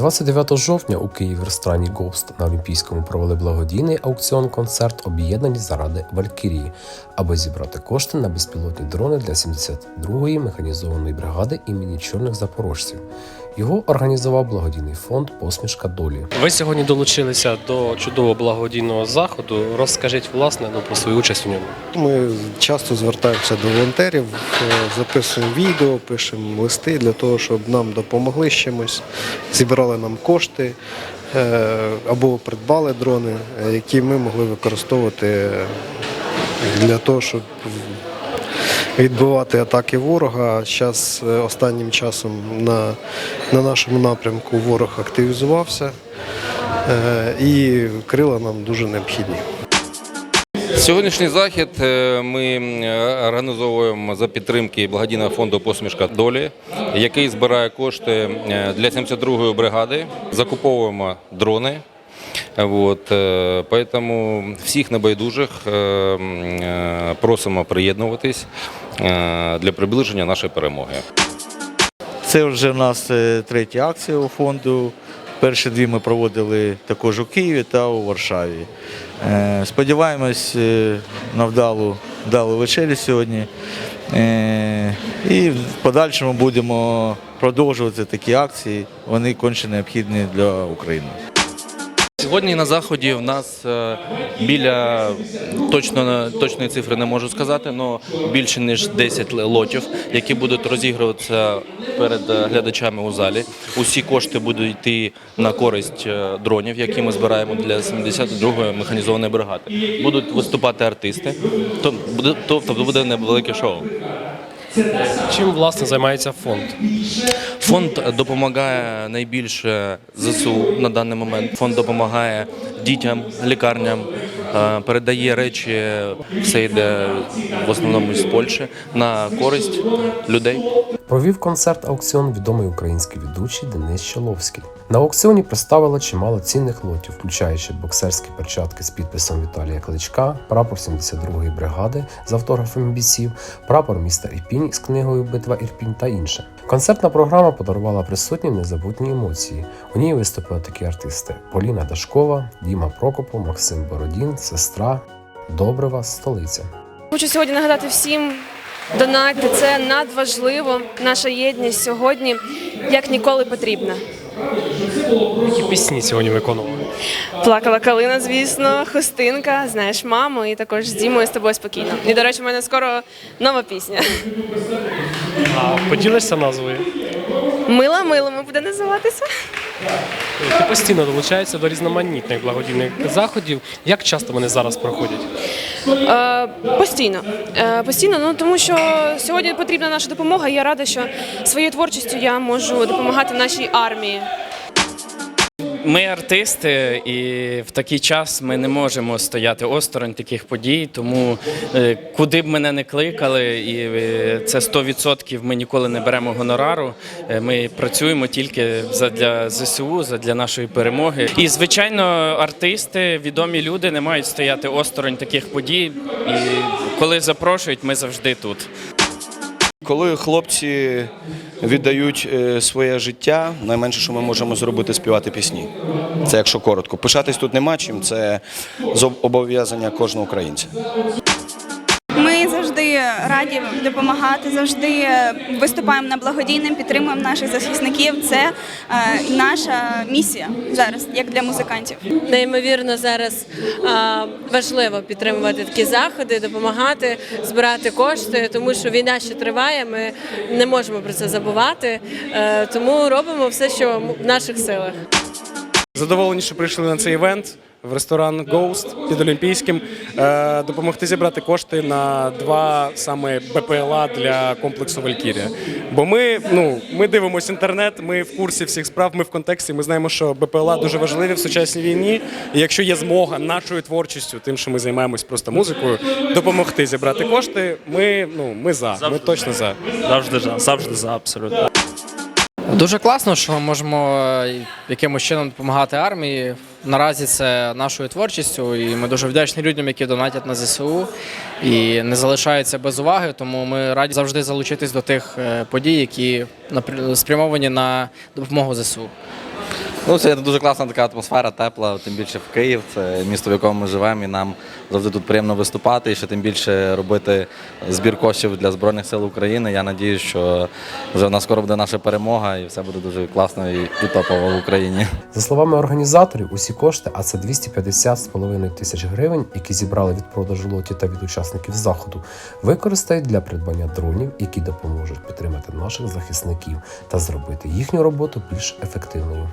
29 жовтня у Києві ресторані Гост на Олімпійському провели благодійний аукціон-концерт Об'єднані заради Валькірії, аби зібрати кошти на безпілотні дрони для 72-ї механізованої бригади імені чорних запорожців. Його організував благодійний фонд Посмішка долі. Ви сьогодні долучилися до чудового благодійного заходу. Розкажіть власне ну, про свою участь у ньому. Ми часто звертаємося до волонтерів, е, записуємо відео, пишемо листи для того, щоб нам допомогли з чимось, зібрали нам кошти е, або придбали дрони, е, які ми могли використовувати для того, щоб відбивати атаки ворога. Зараз останнім часом на, на нашому напрямку ворог активізувався е, і крила нам дуже необхідні. Сьогоднішній захід е, ми е, організовуємо за підтримки благодійного фонду Посмішка долі, який збирає кошти е, для 72-ї бригади. Закуповуємо дрони. От, е, поэтому всіх небайдужих м, е, просимо приєднуватись для приближення нашої перемоги. Це вже в нас е, третя акція у фонду. Перші дві ми проводили також у Києві та у Варшаві. Е, Сподіваємось е, на вдалу, вдалу вечерю сьогодні. І в подальшому будемо продовжувати такі акції. Вони конче необхідні для України. Сьогодні на заході в нас е, біля точно точної цифри не можу сказати, але більше ніж 10 лотів, які будуть розігруватися перед е, глядачами у залі. Усі кошти будуть йти на користь е, дронів, які ми збираємо для 72-ї механізованої бригади. Будуть виступати артисти, тобто буде невелике шоу. Чим власне займається фонд? Фонд допомагає найбільше ЗСУ на даний момент. Фонд допомагає дітям, лікарням, е, передає речі, все йде в основному з Польщі на користь людей. Провів концерт аукціон відомий український ведучий Денис Щоловський. На аукціоні представили чимало цінних лотів, включаючи боксерські перчатки з підписом Віталія Кличка, прапор 72-ї бригади з автографами бійців, прапор міста Ірпінь з книгою Битва Ірпінь та інше. Концертна програма подарувала присутнім незабутні емоції. У ній виступили такі артисти: Поліна Дашкова, Діма Прокопо, Максим Бородін, сестра, Добрива, столиця. Хочу сьогодні нагадати всім, донати це надважливо. Наша єдність сьогодні як ніколи потрібна. Які пісні сьогодні виконували? Плакала калина, звісно, хустинка, знаєш, маму, і також з Дімою з тобою спокійно. І, до речі, в мене скоро нова пісня. А поділишся назвою? Мила милому буде називатися. Ти постійно долучаєшся до різноманітних благодійних заходів. Як часто вони зараз проходять? Е, постійно. Е, постійно, ну тому що сьогодні потрібна наша допомога. і Я рада, що своєю творчістю я можу допомагати нашій армії. Ми артисти, і в такий час ми не можемо стояти осторонь таких подій. Тому е, куди б мене не кликали, і е, це 100% ми ніколи не беремо гонорару. Е, Ми працюємо тільки для ЗСУ, для нашої перемоги. І звичайно, артисти, відомі люди не мають стояти осторонь таких подій. І коли запрошують, ми завжди тут. Коли хлопці віддають е, своє життя, найменше, що ми можемо зробити, співати пісні. Це якщо коротко. Пишатись тут нема чим, це зобов'язання кожного українця. Раді допомагати, завжди виступаємо на благодійним, підтримуємо наших захисників. Це е, наша місія зараз, як для музикантів. Неймовірно зараз важливо підтримувати такі заходи, допомагати, збирати кошти, тому що війна ще триває. Ми не можемо про це забувати. Е, тому робимо все, що в наших силах. Задоволені, що прийшли на цей івент в ресторан Ghost під Олімпійським. Е, допомогти зібрати кошти на два саме БПЛА для комплексу Валькірія. Бо ми, ну, ми дивимося інтернет, ми в курсі всіх справ, ми в контексті. Ми знаємо, що БПЛА дуже важливі в сучасній війні. І якщо є змога нашою творчістю, тим, що ми займаємось просто музикою, допомогти зібрати кошти, ми, ну, ми за. Ми точно за. Завжди за, завжди за, абсолютно. Дуже класно, що ми можемо е, якимось чином допомагати армії. Наразі це нашою творчістю, і ми дуже вдячні людям, які донатять на ЗСУ і не залишаються без уваги. Тому ми раді завжди залучитись до тих е, подій, які спрямовані на допомогу ЗСУ. Ну, це дуже класна така атмосфера, тепла, тим більше в Київ. Це місто, в якому ми живемо, і нам завжди тут приємно виступати і ще тим більше робити збір коштів для Збройних сил України. Я надію, що вже в нас скоро буде наша перемога і все буде дуже класно і, і топово в Україні. За словами організаторів, усі кошти, а це 250,5 тисяч гривень, які зібрали від продажу лотів та від учасників заходу, використають для придбання дронів, які допоможуть підтримати наших захисників та зробити їхню роботу більш ефективною.